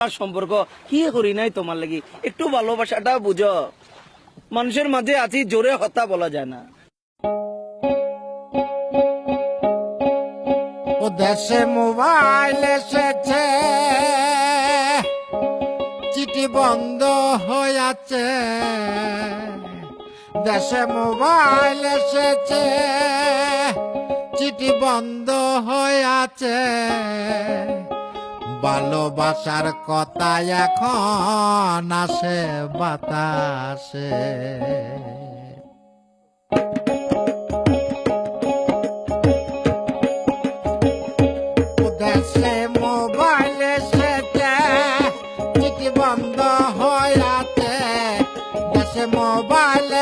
সম্পর্ক কি করি নাই তোমার লাগি? একটু ভালোবাসাটা বুঝো। মানুষের মাঝে আছি, জোরে হত্যা বলা যায় না। দেশে মোবাইল এসেছে, চিঠি বন্ধ হয়ে আছে দেশে মোবাইল এসেছে, চিঠি বন্ধ হয়ে আছে ভালোবাসার কথা এখন আসে বাতাসে। দেশে মোবাইল বন্ধ হয়ে আছে দেশে মোবাইল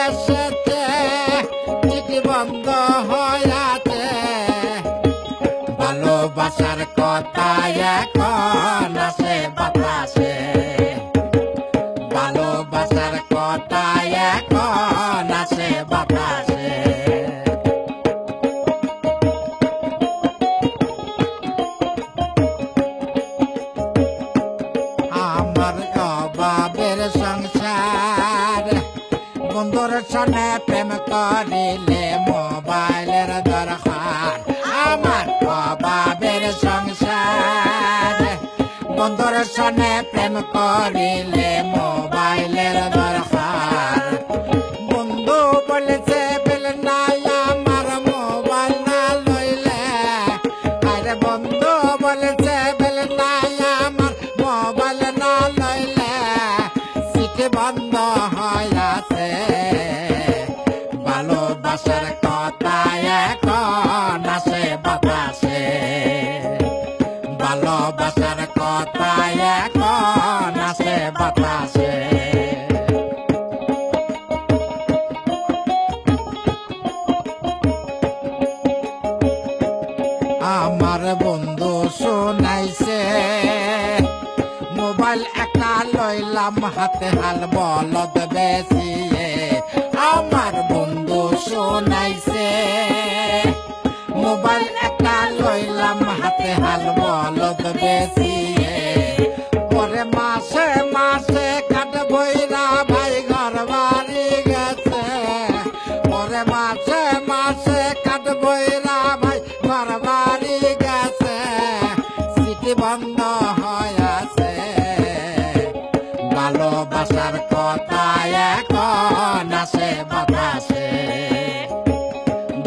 বন্ধ হয়ে আছে ভালোবাসার কথা এখন সনে প্রেম করিলে মোবাইলের দরকার। আমার অভাবের সংসার। বন্ধুর সনে প্রেম করিলে মোবাইলের দরকার। বন্ধু বলেছে, বেল নাই, আমার মোবাইল না লইলে। আরে বন্ধু বলেছে কথা আমার বন্ধু শোনাইছে, মোবাইল একটা লইলাম, হাতে হাল বলদ বেশিয়ে আমার বন্ধু শোনাইছে, মোবাইল একটা লইলাম, হাতে হাল বলদ বেশিয়ে সিটি বন্ধ হয়ে আছে ভালোবাসার কথা এখন আসে বাতাসে।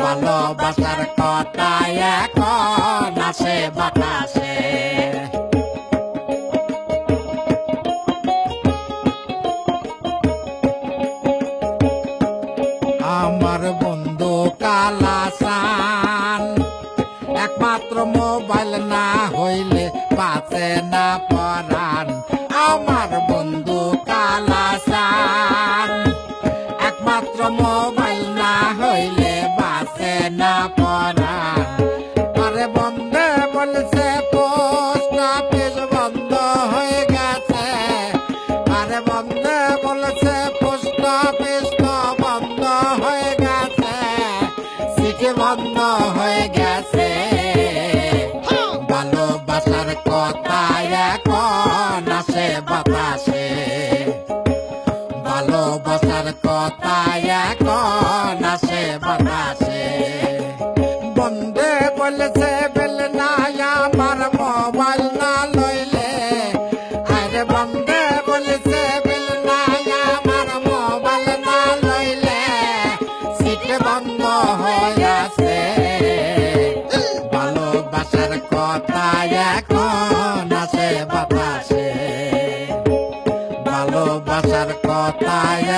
ভালোবাসার কথা এখন আসে বাতাসে। আমার বন্ধু একমাত্র মোবাইল না হইলে পাতে না পরান আমার বন্ধু কালাসান একমাত্র মোবাইল না হইলে বাসে না পরান আরে বন্ধে বলছে, পোস্ট অফিস বন্ধ হয়ে গেছে। আরে বন্ধে বলছে, পোস্ট অফিস বন্ধ হয়ে গেছে। সিটি বন্ধ হয়ে গেছে। ভালোবাসার কথা এখন আসে বাতাসে। বন্ধে বলেছে, বেল না আমার মোবাইল না লইলে। আরে বন্ধে বলেছে, বেল আমার মোবাইল না লইলে। সিট বন্ধ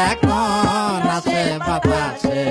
এখন আছে বাতাসে।